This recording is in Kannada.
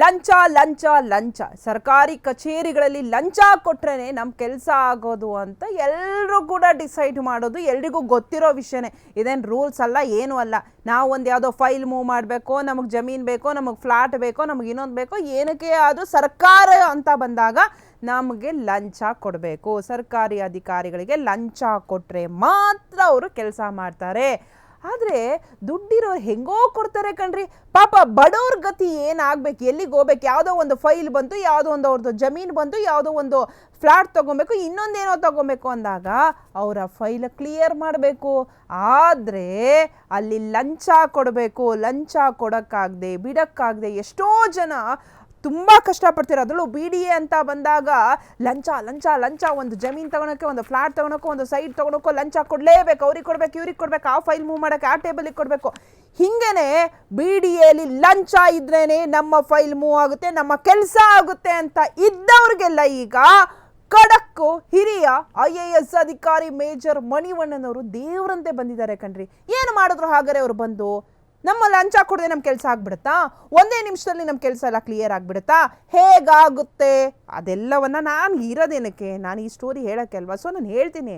ಲಂಚ ಲಂಚ ಲಂಚ. ಸರ್ಕಾರಿ ಕಚೇರಿಗಳಲ್ಲಿ ಲಂಚ ಕೊಟ್ರೇ ನಮ್ಮ ಕೆಲಸ ಆಗೋದು ಅಂತ ಎಲ್ಲರೂ ಕೂಡ ಡಿಸೈಡ್ ಮಾಡೋದು, ಎಲ್ರಿಗೂ ಗೊತ್ತಿರೋ ವಿಷಯನೇ. ಇದೇನು ರೂಲ್ಸ್ ಅಲ್ಲ, ಏನೂ ಅಲ್ಲ. ನಾವು ಒಂದು ಯಾವುದೋ ಫೈಲ್ ಮೂವ್ ಮಾಡಬೇಕೋ, ನಮಗೆ ಜಮೀನು ಬೇಕೋ, ನಮಗೆ ಫ್ಲಾಟ್ ಬೇಕೋ, ನಮಗೆ ಇನ್ನೊಂದು ಬೇಕೋ, ಏನಕ್ಕೆ ಆದರೂ ಸರ್ಕಾರ ಅಂತ ಬಂದಾಗ ನಮಗೆ ಲಂಚ ಕೊಡಬೇಕು. ಸರ್ಕಾರಿ ಅಧಿಕಾರಿಗಳಿಗೆ ಲಂಚ ಕೊಟ್ಟರೆ ಮಾತ್ರ ಅವರು ಕೆಲಸ ಮಾಡ್ತಾರೆ. ಆದರೆ ದುಡ್ಡಿರೋರು ಹೆಂಗೋ ಕೊಡ್ತಾರೆ ಕಣ್ರಿ. ಪಾಪ ಬಡವ್ರ ಗತಿ ಏನಾಗ್ಬೇಕು? ಎಲ್ಲಿಗೆ ಹೋಗ್ಬೇಕು? ಯಾವುದೋ ಒಂದು ಫೈಲ್ ಬಂತು, ಯಾವುದೋ ಒಂದು ಅವ್ರದ್ದು ಜಮೀನು ಬಂತು, ಯಾವುದೋ ಒಂದು ಫ್ಲಾಟ್ ತೊಗೊಬೇಕು, ಇನ್ನೊಂದೇನೋ ತೊಗೊಬೇಕು ಅಂದಾಗ ಅವರ ಫೈಲ್ ಕ್ಲಿಯರ್ ಮಾಡಬೇಕು. ಆದರೆ ಅಲ್ಲಿ ಲಂಚ ಕೊಡಬೇಕು. ಲಂಚ ಕೊಡೋಕ್ಕಾಗದೆ, ಬಿಡೋಕ್ಕಾಗದೆ ಎಷ್ಟೋ ಜನ ತುಂಬ ಕಷ್ಟಪಡ್ತೀರ. ಅದರಲ್ಲೂ ಬಿ ಡಿ ಎ ಅಂತ ಬಂದಾಗ ಲಂಚ ಲಂಚ ಲಂಚ. ಒಂದು ಜಮೀನು ತಗೊಳಕ್ಕೆ, ಒಂದು ಫ್ಲಾಟ್ ತಗೊಳಕ್ಕೆ, ಒಂದು ಸೈಟ್ ತಗೊಳಕ್ಕೂ ಲಂಚ ಕೊಡಲೇಬೇಕು. ಅವ್ರಿಗೆ ಕೊಡ್ಬೇಕು, ಇವ್ರಿಗೆ ಕೊಡ್ಬೇಕು. ಆ ಫೈಲ್ ಮೂವ್ ಮಾಡೋಕ್ಕೆ, ಆ ಟೇಬಲಿಗೆ ಕೊಡಬೇಕು. ಹಿಂಗೇನೆ ಬಿ ಡಿ ಎಲ್ಲಿ ಲಂಚ ಇದ್ರೇ ನಮ್ಮ ಫೈಲ್ ಮೂವ್ ಆಗುತ್ತೆ, ನಮ್ಮ ಕೆಲಸ ಆಗುತ್ತೆ ಅಂತ ಇದ್ದವ್ರಿಗೆಲ್ಲ ಈಗ ಕಡಕ್ಕು ಹಿರಿಯ ಐ ಎ ಎಸ್ ಅಧಿಕಾರಿ ಮೇಜರ್ ಮಣಿವಣ್ಣನವರು ದೇವರಂತೆ ಬಂದಿದ್ದಾರೆ ಕಣ್ರಿ. ಏನು ಮಾಡಿದ್ರು ಹಾಗಾದ್ರೆ ಅವರು ಬಂದು? ನಮ್ಮ ಲಂಚ ಕೊಡದೆ ನಮ್ಮ ಕೆಲಸ ಆಗ್ಬಿಡುತ್ತಾ? ಒಂದೇ ನಿಮಿಷದಲ್ಲಿ ನಮ್ಮ ಕೆಲಸ ಎಲ್ಲ ಕ್ಲಿಯರ್ ಆಗಿಬಿಡುತ್ತಾ? ಹೇಗಾಗುತ್ತೆ? ಅದೆಲ್ಲವನ್ನ ನಾನು ಇರೋದೇನಕ್ಕೆ? ನಾನು ಈ ಸ್ಟೋರಿ ಹೇಳೋಕ್ಕೆ ಅಲ್ವಾ? ಸೊ ನಾನು ಹೇಳ್ತೀನಿ.